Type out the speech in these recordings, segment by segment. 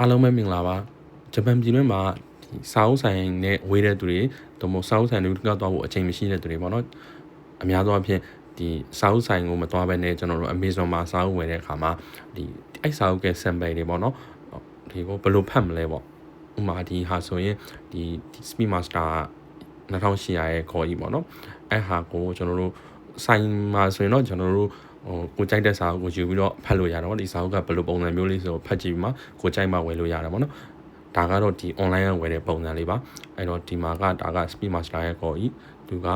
အားလုံးပဲမင်္ဂလာပါဂျပန်ပြည်တွင်းမှာဒီစာအုပ်ဆိုင်နဲ့ဝေးတဲ့သူတွေတို့မို့စာအုပ်ဆိုင်တွေကသွားဖို့အချိန်မရှိတဲ့သူတွေပေါ့နော်အများသောအားဖြင့်ဒီစာအုပ်ဆိုင်ကိုမသွားဘဲနဲ့ကျွန်တော်တို့ Amazon မှာစာအုပ်ဝယ်တဲ့အခါမှာဒီအဲ့စာအုပ်က sample တွေပေါ့နော်ဒီကိုဘယ်လိုဖတ်မလဲပေါ့ဥမာဒီဟာဆိုရင်ဒီ Speed Master 2800ရဲ့ခေါ်ကြီးပေါ့နော်အဲ့ဟာကိုကျွန်တော်တို့ဆိုင်မှာဆိုရင်တော့ကျွန်တော်တို့ ဟိုကိုကြိုက်တဲ့စာအုပ်ကိုယူပြီးတော့ဖတ်လို့ရတော့ဒီစာအုပ်ကဘယ်လိုပုံစံမျိုးလေးဆိုဖတ်ကြည့်ပြီးမှကိုကြိုက်မှဝယ်လို့ရတယ်ပေါ့နော်ဒါကတော့ဒီ online ကဝယ်တဲ့ပုံစံလေးပါအဲ့တော့ဒီမှာကဒါက Speed Master ရဲ့ခေါ်ကြီးသူက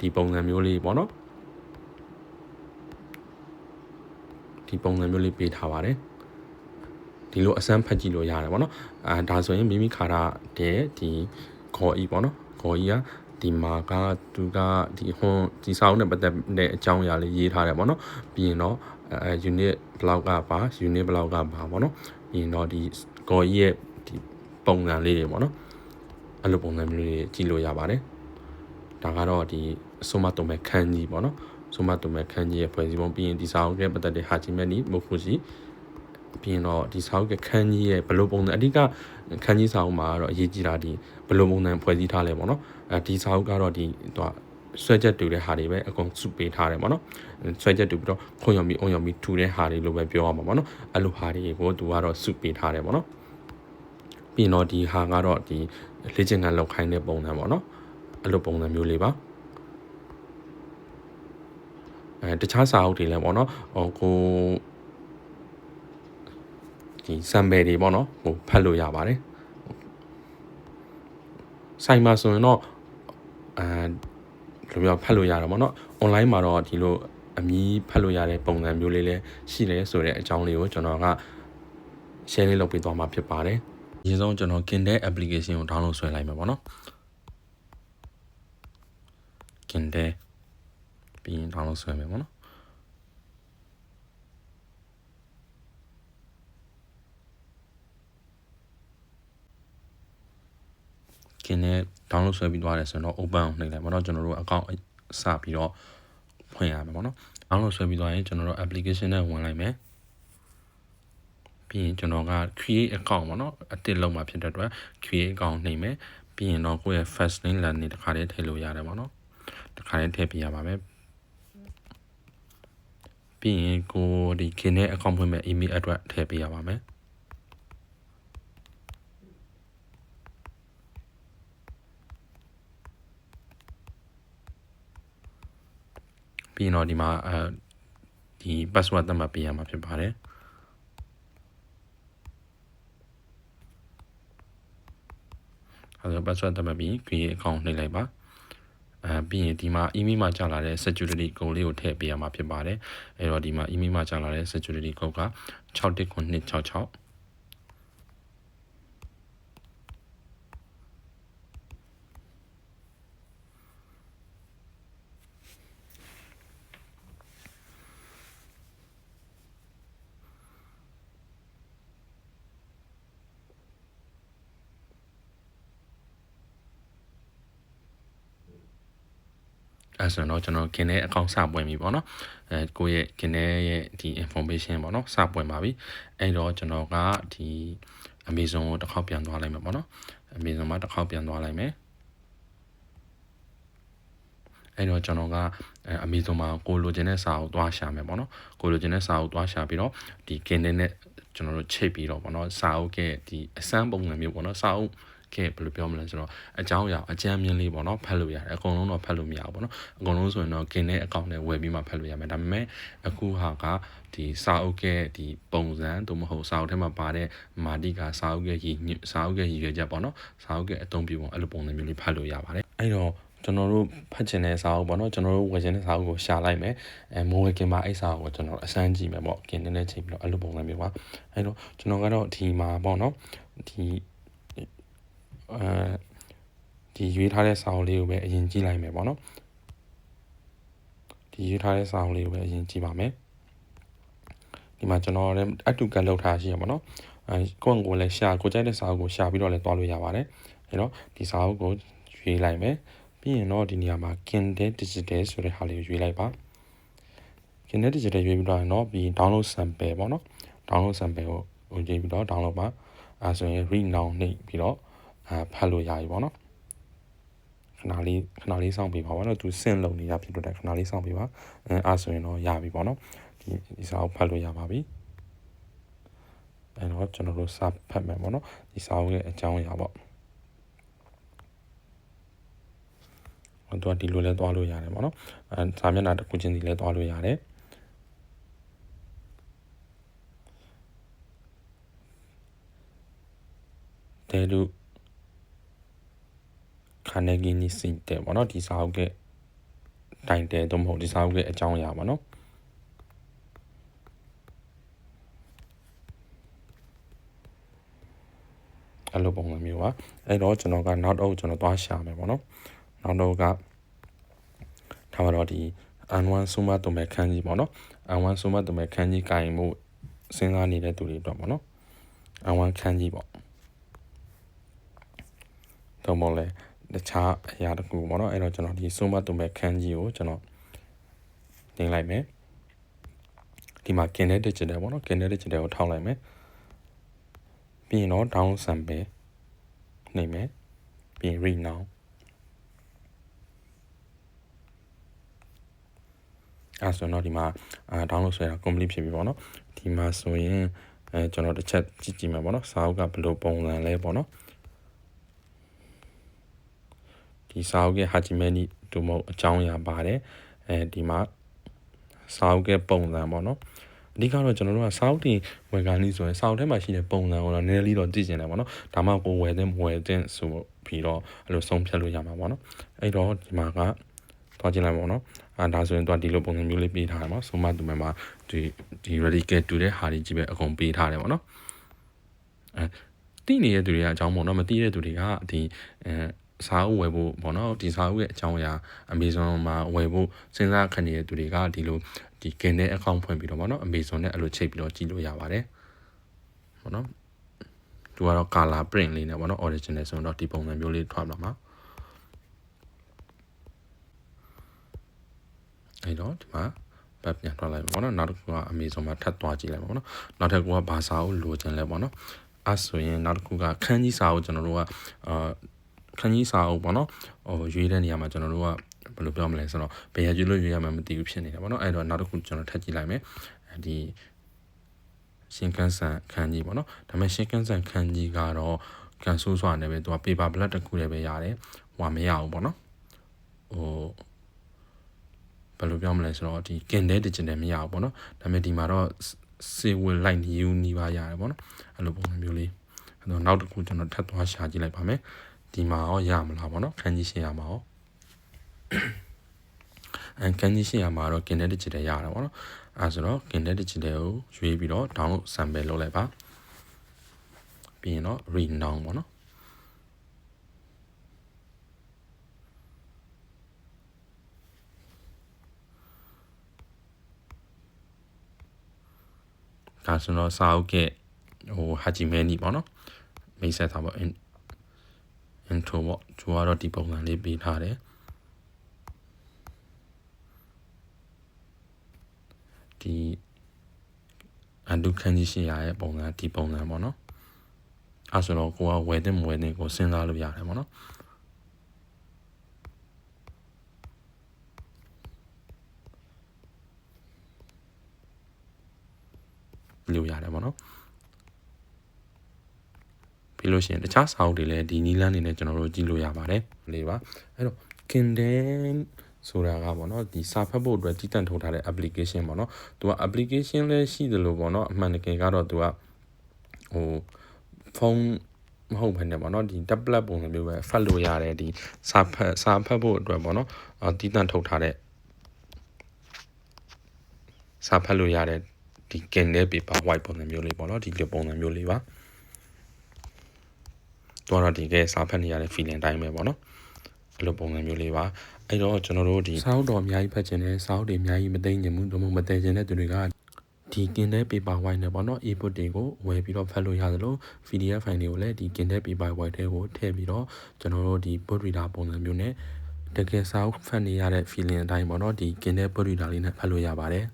ဒီပုံစံမျိုးလေးပေါ့နော်ဒီပုံစံမျိုးလေးပေးထားပါတယ်ဒီလိုအစမ်းဖတ်ကြည့်လို့ရတယ်ပေါ့နော်အာဒါဆိုရင်မိမိခါရတဲ့ဒီခေါ်ဤပေါ့နော်ခေါ်ဤက ဒီမှာကသူကဒီဟွန်ဒီစာအုပ်နဲ့ပတ်သက်တဲ့အကြောင်းအရာလေးရေးထားတယ်ပေါ့နော်ပြီးရင်တော့အဲ unit ဘလောက်ကပါ unit ဘလောက်ကပါပေါ့နော်ပြီးရင်တော့ဒီခေါ်ဤရဲ့ဒီပုံစံလေးတွေပေါ့နော်အဲ့လိုပုံစံမျိုးလေးကြည့်လို့ရပါတယ်ဒါကတော့ဒီအစုံမတုံမဲ့ခန်းကြီးပေါ့နော်စုံမတုံမဲ့ခန်းကြီးရဲ့ဖွဲ့စည်းပုံပြီးရင်ဒီစာအုပ်ရဲ့ပတ်သက်တဲ့ဟာချီမဲ့နီမိုဖူစီ ပြီးရင်တော့ဒီစာအုပ်ကခန်းကြီးရဲ့ဘယ်လိုပုံစံအဓိကခန်းကြီးစာအုပ်မှာကတော့အရေးကြီးတာဒီဘယ်လိုပုံစံဖွဲ့စည်းထားလဲပေါ့နော်အဲဒီစာအုပ်ကတော့ဒီတော့ဆွဲချက်တူတဲ့ဟာတွေပဲအကုန်စုပေးထားတယ်ပေါ့နော်ဆွဲချက်တူပြီးတော့ခွန်ယုံပြီးအုံယုံပြီးထူတဲ့ဟာတွေလို့ပဲပြောရမှာပေါ့နော်အဲ့လိုဟာတွေကိုသူကတော့စုပေးထားတယ်ပေါ့နော်ပြီးတော့ဒီဟာကတော့ဒီလေ့ကျင့်ခန်းလောက်ခိုင်းတဲ့ပုံစံပေါ့နော်အဲ့လိုပုံစံမျိုးလေးပါအဲတခြားစာအုပ်တွေလည်းပေါ့နော်ဟိုကို ဒီ sample တွေပေါ့နော်ဟိုဖတ်လို့ရပါတယ်ဆိုင်မှာဆိုရင်တော့အဲလိုမျိုးဖတ်လို့ရတာပေါ့နော် online မှာတော့ဒီလိုအမီးဖတ်လို့ရတဲ့ပုံစံမျိုးလေးလည်းရှိတယ်ဆိုတဲ့အကြောင်းလေးကိုကျွန်တော်က share လေးလုပ်ပေးသွားမှာဖြစ်ပါတယ်အရင်ဆုံးကျွန်တော် Kindle application ကို download ဆွဲလိုက်မှာပေါ့နော် Kindle ပြီးရင် download ဆွဲမယ်ပေါ့နော် ကင်းနဲ့ download ဆွဲပြီးသွားတယ်ဆိုတော့ open နှိပ်လိုက်ပေါ့နော်ကျွန်တော်တို့ account စပြီးတော့ဖွင့်ရမယ်ပေါ့နော် download ဆွဲပြီးသွားရင်ကျွန်တော်တို့ application နဲ့ဝင်လိုက်မယ်ပြီးရင်ကျွန်တော်က create account ပေါ့နော်အတစ်လုံးမှာဖြစ်တဲ့အတွက် create account နှိပ်မယ်ပြီးရင်တော့ကိုယ့်ရဲ့ first name လမ်းနေတခါတည်းထည့်လို့ရတယ်ပေါ့နော်တခါတည်းထည့်ပြရပါမယ်ပြီးရင်ကိုဒီခင်းတဲ့ account ဖွင့်မဲ့ email address ထည့်ပေးရပါမယ် ပြီးရင်တော့ဒီမှာအဲဒီ password သတ်မှတ်ပေးရမှာဖြစ်ပါတယ်အဲဒါ password သတ်မှတ်ပြီး create account နှိပ်လိုက်ပါအဲပြီးရင်ဒီမှာ email မှာကြာလာတဲ့ security code လေးကိုထည့်ပေးရမှာဖြစ်ပါတယ်အဲတော့ဒီမှာ email မှာကြာလာတဲ့ security code က61966 အဲဆိုတော့ကျွန်တော် Kindle account စပွင့်ပြီပေါ့နော်အဲကိုယ့်ရဲ့ Kindle ရဲ့ဒီ information ပေါ့နော်စပွင့်ပါပြီအဲ့တော့ကျွန်တော်ကဒီ Amazon ကိုတစ်ခေါက်ပြန်သွားလိုက်မယ်ပေါ့နော် Amazon မှာတစ်ခေါက်ပြန်သွားလိုက်မယ်အဲ့တော့ကျွန်တော်က Amazon မှာကိုလိုချင်တဲ့စာအုပ်သွားရှာမယ်ပေါ့နော်ကိုလိုချင်တဲ့စာအုပ်သွားရှာပြီးတော့ဒီ Kindle နဲ့ကျွန်တော်တို့ချိတ်ပြီးတော့ပေါ့နော်စာအုပ်ကဒီအစမ်းပုံစံမျိုးပေါ့နော်စာအုပ် ခဲ့ဘယ်လိုပြောမလဲဆိုတော့အကြောင်းအရာအကြမ်းမြင်လေးပေါ့နော်ဖတ်လို့ရတယ်အကုန်လုံးတော့ဖတ်လို့မရဘူးပေါ့နော်အကုန်လုံးဆိုရင်တော့ဂင်တဲ့အကောင့်နဲ့ဝယ်ပြီးမှဖတ်လို့ရမယ်ဒါပေမဲ့အခုဟာကဒီစာအုပ်ကဒီပုံစံသို့မဟုတ်စာအုပ်ထဲမှာပါတဲ့မာတိကစာအုပ်ရဲ့ရည်စာအုပ်ရဲ့ရည်ရွယ်ချက်ပေါ့နော်စာအုပ်ရဲ့အသုံးပြုပုံအဲ့လိုပုံစံမျိုးလေးဖတ်လို့ရပါတယ်အဲ့တော့ကျွန်တော်တို့ဖတ်ချင်တဲ့စာအုပ်ပေါ့နော်ကျွန်တော်တို့ဝယ်ချင်တဲ့စာအုပ်ကိုရှာလိုက်မယ်အဲမိုးဝဲကင်မှာအဲ့စာအုပ်ကိုကျွန်တော်အစမ်းကြည့်မယ်ပေါ့ကင်နေနဲ့ချိန်ပြီးတော့အဲ့လိုပုံစံမျိုးပါအဲ့တော့ကျွန်တော်ကတော့ဒီမှာပေါ့နော်ဒီ အဲဒီရွေးထားတဲ့စာအုပ်လေးကိုပဲအရင်ကြည့်လိုက်မယ်ပေါ့နော်ဒီရွေးထားတဲ့စာအုပ်လေးကိုပဲအရင်ကြည့်ပါမယ်ဒီမှာကျွန်တော်လည်းအတူကလောက်ထားရှိရပါတော့အဲကိုယ့်ကိုလည်းရှာကိုကြိုက်တဲ့စာအုပ်ကိုရှာပြီးတော့လည်းတွားလို့ရပါတယ်အဲတော့ဒီစာအုပ်ကိုရွေးလိုက်မယ်ပြီးရင်တော့ဒီနေရာမှာ Kindle Digital ဆိုတဲ့ဟာလေးကိုရွေးလိုက်ပါ Kindle Digital ရွေးပြီးတော့ရင်တော့ပြီး download sample ပေါ့နော် download sample ကိုဝင်ကြည့်ပြီးတော့ download ပါအဲဆိုရင် read now နှိပ်ပြီးတော့ အဲဖတ်လို့ရပြီပေါ့နော်ခဏလေးခဏလေးစောင့်ပေးပါပေါ့နော်သူစင့်လုံနေတာဖြစ်တော့ခဏလေးစောင့်ပေးပါအဲအဲဆိုရင်တော့ရပြီပေါ့နော်ဒီဒီစာအုပ်ဖတ်လို့ရပါပြီအဲတော့ကျွန်တော်တို့စာဖတ်မယ်ပေါ့နော်ဒီစာအုပ်ရဲ့အကြောင်းအရာပေါ့သူကဒီလိုလဲသွားလို့ရတယ်ပေါ့နော်အဲစာမျက်နှာတစ်ခုချင်းစီလဲသွားလို့ရတယ်တဲလူ ခါနေဂီနီစီတဲ့ပေါ့နော်ဒီစာအုပ်ကတိုင်တယ်တော့မဟုတ်ဒီစာအုပ်ကအကြောင်းအရာပေါ့နော်အဲ့လိုပုံစံမျိုးပါအဲ့တော့ကျွန်တော်ကနောက်တော့ကျွန်တော်သွားရှာမယ်ပေါ့နော်နောက်တော့ကထားပါတော့ဒီ N1 Suma တုံမဲ့ခန်းကြီးပေါ့နော် N1 Suma တုံမဲ့ခန်းကြီးကင်မှုစဉ်းစားနေတဲ့သူတွေအတွက်ပေါ့နော် N1 ခန်းကြီးပေါ့တော့မဟုတ်လဲ တခြားအရာတခုပေါ့နော်အဲ့တော့ကျွန်တော်ဒီ Suma တုံမဲ့ခန်းကြီးကိုကျွန်တော်တင်လိုက်မယ်ဒီမှာ Kindle Digital ပေါ့နော် Kindle Digital ကိုထောက်လိုက်မယ်ပြီးရင်တော့ down sample နေမယ်ပြီးရင် read now အဲဆိုတော့ဒီမှာအာ download ဆွဲတာ complete ဖြစ်ပြီပေါ့နော်ဒီမှာဆိုရင်အဲကျွန်တော်တစ်ချက်ကြည့်ကြည့်မယ်ပေါ့နော်စာအုပ်ကဘယ်လိုပုံစံလဲပေါ့နော် ဒီစာအုပ်ရဲ့ Hajimeni ဒုမဟုတ်အကြောင်းအရာပါတယ်အဲဒီမှာစာအုပ်ရဲ့ပုံစံပေါ့နော်အဓိကတော့ကျွန်တော်တို့ကစာအုပ်တင်ဝယ်ကလေးဆိုရင်စာအုပ်ထဲမှာရှိတဲ့ပုံစံကိုတော့နည်းနည်းလေးတော့သိကျင်တယ်ပေါ့နော်ဒါမှကိုဝယ်တဲ့မဝယ်တဲ့ဆိုပြီးတော့အဲ့လိုဆုံးဖြတ်လို့ရမှာပေါ့နော်အဲ့တော့ဒီမှာကသွားကြည့်လိုက်ပေါ့နော်အာဒါဆိုရင်တော့ဒီလိုပုံစံမျိုးလေးပေးထားတယ်ပေါ့ဆိုမှသူမှဒီဒီ ready get to တဲ့ဟာတွေကြီးပဲအကုန်ပေးထားတယ်ပေါ့နော်အဲသိနေတဲ့သူတွေကအကြောင်းပေါ့နော်မသိတဲ့သူတွေကဒီအဲ စာအုပ်ဝယ်ဖို့ပေါ့နော်ဒီစာအုပ်ရဲ့အကြောင်းအရာ Amazon မှာဝယ်ဖို့စဉ်းစားခံနေတဲ့သူတွေကဒီလိုဒီ Kindle account ဖွင့်ပြီးတော့ပေါ့နော် Amazon နဲ့အဲ့လိုချိတ်ပြီးတော့ကြည့်လို့ရပါတယ်ပေါ့နော်သူကတော့ color print လေးနဲ့ပေါ့နော် original ဆိုတော့ဒီပုံစံမျိုးလေးထွက်လာမှာအဲ့တော့ဒီမှာဘက်ပြန်ထွက်လိုက်ပေါ့နော်နောက်တစ်ခုက Amazon မှာထပ်သွားကြည့်လိုက်ပေါ့နော်နောက်ထပ်ကဘာစာအုပ်လိုချင်လဲပေါ့နော်အဲ့ဆိုရင်နောက်တစ်ခုကခန်းကြီးစာအုပ်ကျွန်တော်တို့ကအာ ခန်းကြီးစာအုပ်ပေါ့နော်ဟိုရွေးတဲ့နေရာမှာကျွန်တော်တို့ကဘယ်လိုပြောမလဲဆိုတော့ဘယ်ရရွေးလို့ရွေးရမှမသိဘူးဖြစ်နေတာပေါ့နော်အဲ့တော့နောက်တစ်ခုကျွန်တော်ထပ်ကြည့်လိုက်မယ်ဒီရှင်ကန်းဆန်ခန်းကြီးပေါ့နော်ဒါပေမဲ့ရှင်ကန်းဆန်ခန်းကြီးကတော့ကန်ဆိုးစွာနဲ့ပဲသူက paper blood တစ်ခုတည်းပဲရတယ်ဟိုမရဘူးပေါ့နော်ဟိုဘယ်လိုပြောမလဲဆိုတော့ဒီ Kindle Digital မရဘူးပေါ့နော်ဒါပေမဲ့ဒီမှာတော့ Sewell Light New နီးပါးရတယ်ပေါ့နော်အဲ့လိုပုံစံမျိုးလေးအဲ့တော့နောက်တစ်ခုကျွန်တော်ထပ်သွားရှာကြည့်လိုက်ပါမယ် ဒီမှာရောရမလားပေါ့နော်ခန်းကြီးရှင်းရမှာရောအဲခန်းကြီးရှင်းရမှာတော့ Kindle Digital ရတာပေါ့နော်အဲဆိုတော့ Kindle Digital ကိုရွေးပြီးတော့ download sample လုပ်လိုက်ပါပြီးရင်တော့ read now ပေါ့နော်ဒါဆိုတော့စာအုပ်ကဟိုဟာဂျီမဲနီပေါ့နော်မိတ်ဆက်ထားပေါ့ intro ပေါ့သူကတော့ဒီပုံစံလေးပေးထားတယ်ဒီအဒုခန်းကြီးရှိရရဲ့ပုံစံဒီပုံစံပေါ့နော်အဲဆိုတော့ကိုကဝယ်တဲ့မဝယ်တဲ့ကိုစဉ်းစားလို့ရတယ်ပေါ့နော်လို့ရတယ်ပေါ့နော် ပြီးလို့ရှိရင်တခြားစာအုပ်တွေလည်းဒီနီးလန်းနေနဲ့ကျွန်တော်တို့ကြည့်လို့ရပါတယ်လေးပါအဲ့တော့ Kindle ဆိုတာကပေါ့နော်ဒီစာဖတ်ဖို့အတွက်တည်တံ့ထုတ်ထားတဲ့ application ပေါ့နော်သူက application လည်းရှိတယ်လို့ပေါ့နော်အမှန်တကယ်ကတော့သူကဟိုဖုန်းမဟုတ်ဘဲနဲ့ပေါ့နော်ဒီ tablet ပုံစံမျိုးပဲဖတ်လို့ရတယ်ဒီစာဖတ်စာဖတ်ဖို့အတွက်ပေါ့နော်တည်တံ့ထုတ်ထားတဲ့စာဖတ်လို့ရတဲ့ဒီ Kindle paper white ပုံစံမျိုးလေးပေါ့နော်ဒီလိုပုံစံမျိုးလေးပါ တော့ဒီကဲစာဖတ်နေရတဲ့ feeling တိုင်းပဲပေါ့နော်အဲ့လိုပုံစံမျိုးလေးပါအဲ့တော့ကျွန်တော်တို့ဒီစာအုပ်တော်အများကြီးဖတ်ခြင်းနဲ့စာအုပ်တွေအများကြီးမသိငင်ဘူးတို့မမသိခြင်းတဲ့သူတွေကဒီ Kindle paper white နဲ့ပေါ့နော် e-book တွေကိုဝယ်ပြီးတော့ဖတ်လို့ရသလို PDF file တွေကိုလည်းဒီ Kindle paper white တွေကိုထည့်ပြီးတော့ကျွန်တော်တို့ဒီ book reader ပုံစံမျိုးနဲ့တကယ်စာအုပ်ဖတ်နေရတဲ့ feeling အတိုင်းပေါ့နော်ဒီ Kindle book reader လေးနဲ့ဖတ်လို့ရပါတယ်